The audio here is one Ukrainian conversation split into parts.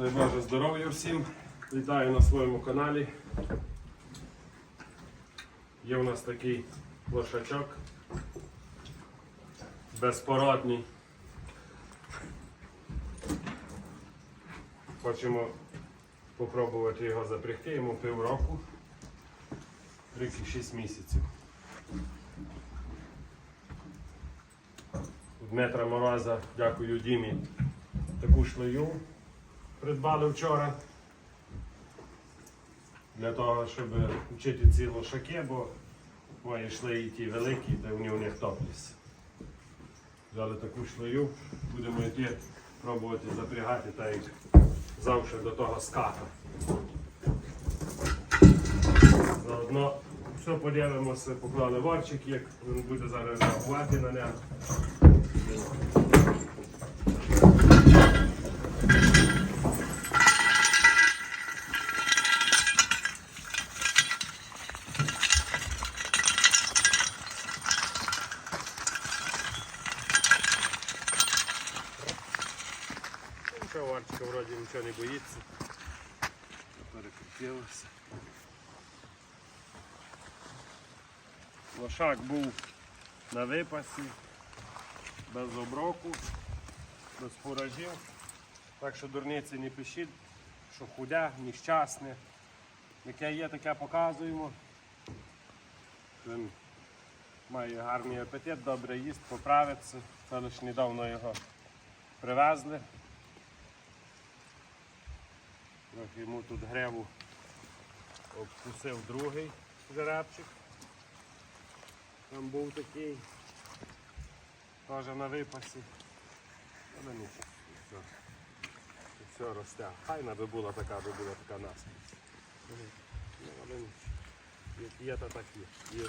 Дай Боже здоров'я всім. Вітаю на своєму каналі. Є у нас такий лошачок. Безпородний. Хочемо попробувати його запрягти, йому півроку. Рік і 6 місяців. Дмитра Мороза, дякую Дімі, таку шлею придбали вчора. Для того, щоб вчити ці лошаки, бо мої шлеї ті великі, де в нього не топлість. Взяли таку шлею, будемо йти пробувати запрягати так як завжди до того ската. Заодно все подивимося, поклали ворчик, як він буде зараз реагувати на нього. Варчика вроді нічого не боїться. Перекрутилося. Лошак був на випасі, без оброку, без фуражів. Так що дурниці не пишіть, що худе, нещасне. Яке є, таке показуємо. Він має гарний апетит, добре їсть, поправиться. Це лише недавно його привезли. Трохи йому тут греву обкусив другий жеребчик. Там був такий, теж на випасі. Але ні, все, все росте. Хайна би була така, би була така наскрізь. Ну, але ні. Як є, то так є. Є,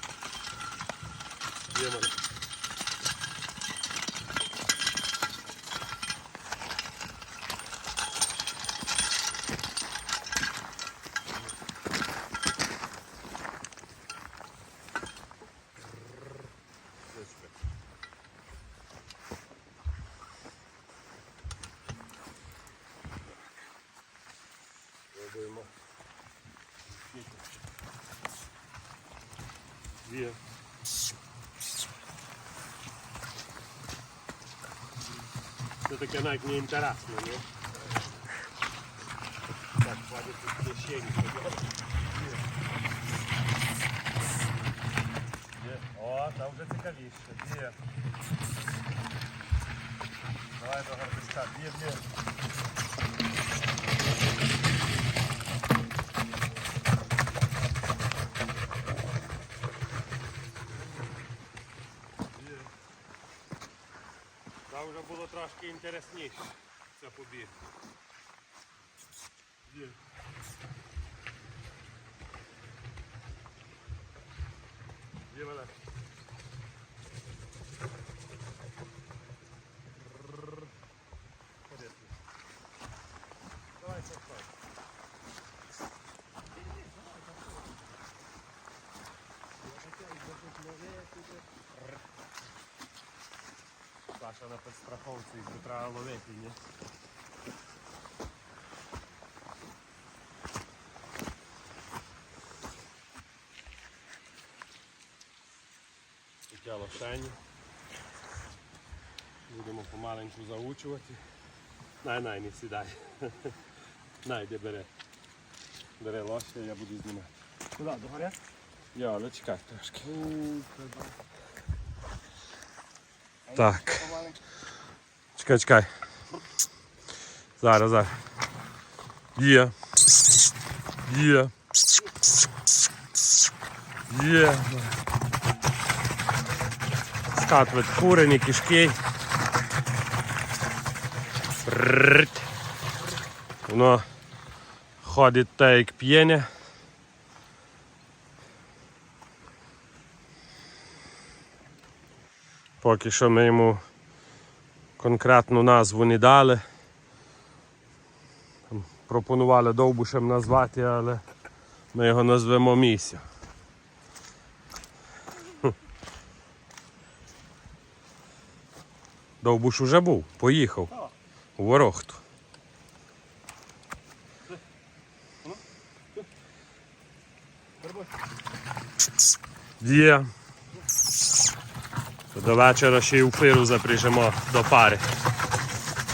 є мене. Десь ви. Пробуємо. Є. Це таке навіть не інтересно, ні? Так, тут кишені. Є. О, там вже цікавіше. Є. Давай до гарбичка. Є, є. Є. Там вже було трошки інтересніше. ця побіг. Є. Є мене. Ходи. Давай, стой. Паша на підстраховці, їх треба ловити, ні? Таке лошені. Будемо помаленьку заучувати. Най, най, не сідай. Най, де бере. Бере лоще, я буду знімати. Куди, до горя? Я, але чекай трошки. Так. Чекай, чекай. Зараз, зараз. Є. Є. Є. Скатвать курені, кишки. Воно ходить так, як п'єне. Поки що ми йому конкретну назву не дали. Пропонували довбушем назвати, але ми його назвемо місію. Довбуш уже був, поїхав. У ворохту. Є. Yeah. До вечора ще й у фиру запряжемо до пари.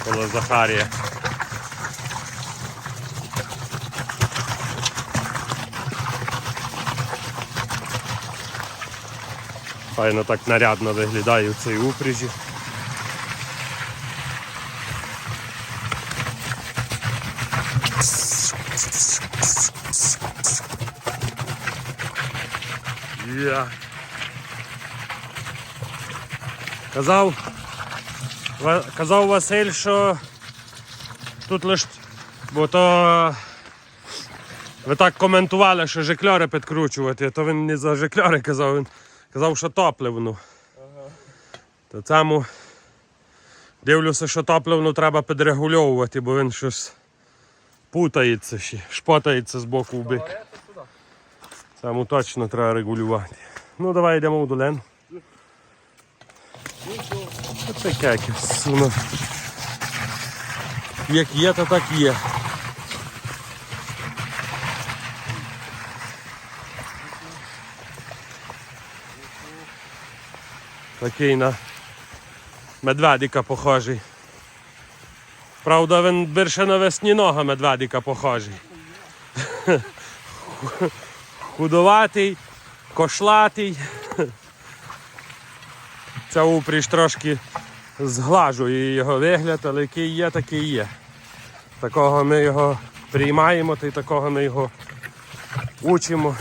Коло Захарія. Файно так нарядно виглядає в цій упряжі. Є. Казав, казав Василь, що тут лише. Бо то ви так коментували, що жикльори підкручувати, то він не за жикльори казав, він казав, що топливну. То цьому дивлюся, що топливну треба підрегульовувати, бо він щось путається ще, шпотається з боку в бик. Цьому точно треба регулювати. Ну давай йдемо в долену. Це таке якесь. Як є, то так є. Такий на медведика похожий. Правда, він більше на весніного медведика похожий. Худоватий, кошлатий. Ця упріж трошки зглажує його вигляд, але який є, такий є. Такого ми його приймаємо, та й такого ми його учимо.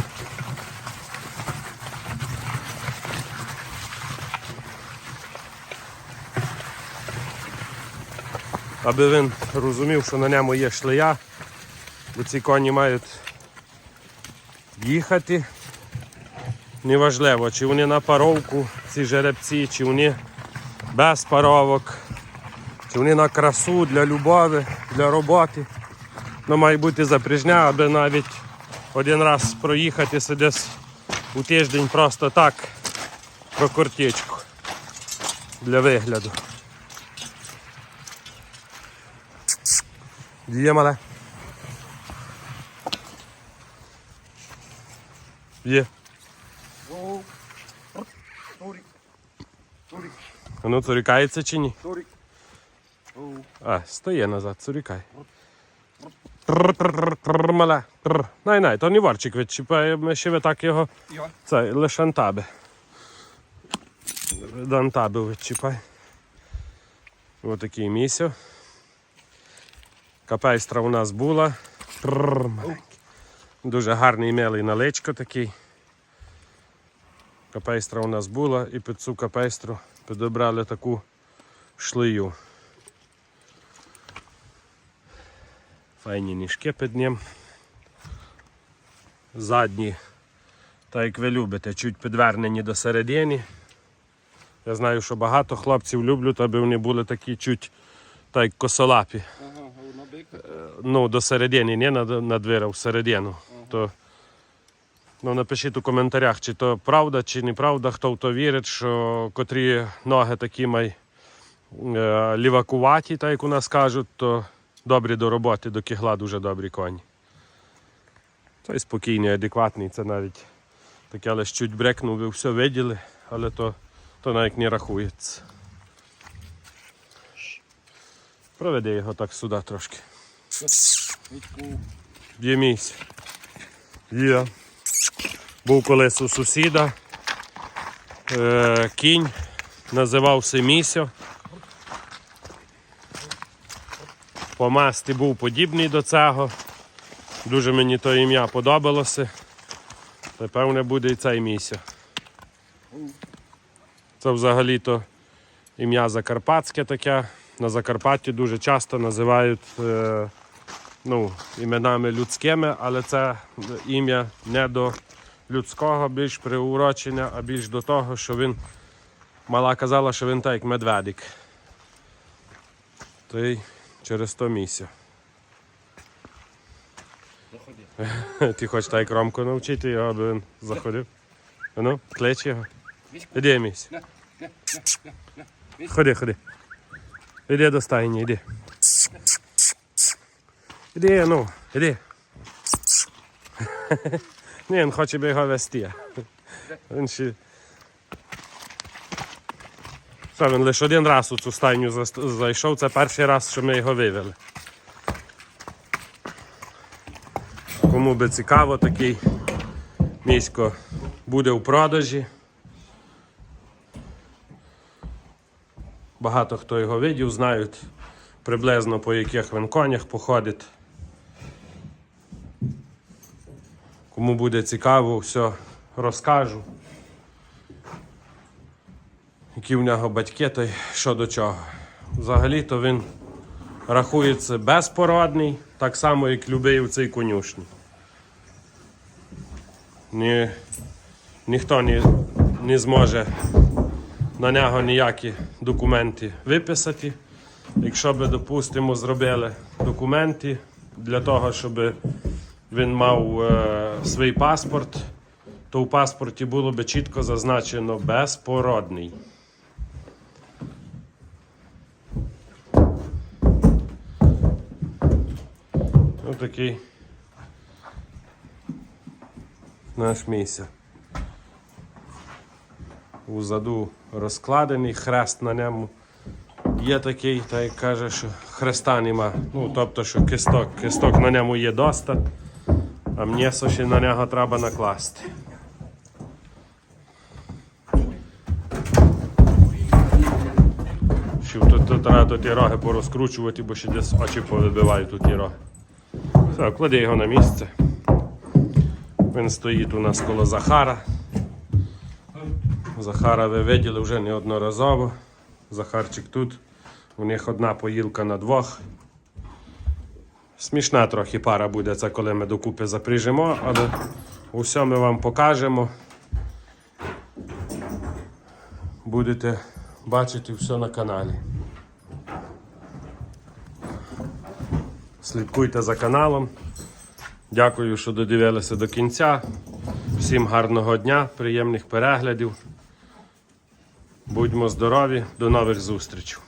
Аби він розумів, що на ньому є шлея, бо ці коні мають їхати. Неважливо, чи вони на паровку, ці жеребці, чи вони без паровок, чи вони на красу для любові, для роботи. Ну, має бути запряжня, аби навіть один раз проїхатися десь у тиждень просто так про кортечку для вигляду. Є мале. Є. ну цурікається чи ні? Оу. А, стає назад, цурікай. Мале. Най, най, то не ворчик відчіпає, ми ще ви так його. Це лише антаби. До антаби відчіпай. Ось такий місяв. Капейстра у нас була. Дуже гарний милий наличко такий. Капейстра у нас була і під цю капейстру підібрали таку шлею. Файні ніжки під ним. Задні, так як ви любите, чуть підвернені до середини. Я знаю, що багато хлопців люблять, аби вони були такі чуть так як косолапі. Ага. Ну, до середини, не на, на двері, всередину. То, ну, напишіть у коментарях, чи то правда, чи неправда, хто в то вірить, що котрі ноги такі май е, лівакуваті, так як у нас кажуть, то добрі до роботи, до кігла дуже добрі коні. Той спокійний, адекватний, це навіть таке лише чуть брекнув, ви все виділи, але то, то навіть не рахується. Проведи його так сюди трошки. Вітьку. Є місць. Був колись у сусіда. Е, кінь називався Місьо. По масті був подібний до цього. Дуже мені то ім'я подобалося. Та певне буде і цей Місьо. Це взагалі-то ім'я закарпатське таке. На Закарпатті дуже часто називають е, ну, іменами людськими, але це ім'я не до людського більш приурочення, а більш до того, що він мала казала, що він так як медведик. То й через то місце. Заходи. Ти хочеш так ромку навчити його, аби він заходив? Ну, клич його. Іди місць. Ходи, ходи. Іди до стайні, іди. Іди, ну, іди. Ні, він хоче би його вести. Він ще. Що, він лише один раз у цю стайню зайшов, це перший раз, що ми його вивели. Кому би цікаво, такий місько буде у продажі. Багато хто його видів, знають приблизно по яких він конях походить. Кому буде цікаво, все розкажу. Які в нього батьки, та й що до чого. Взагалі-то він рахується безпородний, так само, як любий у цій конюшні. Ні, ніхто не, не зможе на нього ніякі документи виписати. Якщо би, допустимо, зробили документи для того, щоб він мав е, свій паспорт, то у паспорті було би чітко зазначено безпородний. Ось такий наш місяць. У заду розкладений, хрест на ньому є такий, та й каже, що хреста нема. Ну, тобто, що кисток, кисток на ньому є доста, а м'ясо ще на нього треба накласти. Що тут, тут треба ті роги порозкручувати, бо ще десь очі повибивають тут ті роги. Все, клади його на місце. Він стоїть у нас коло Захара. Захара ви виділи вже неодноразово. Захарчик тут. У них одна поїлка на двох. Смішна трохи пара буде це, коли ми докупи запряжемо, але усе ми вам покажемо. Будете бачити все на каналі. Слідкуйте за каналом. Дякую, що додивилися до кінця. Всім гарного дня, приємних переглядів. Будьмо здорові, до нових зустрічей.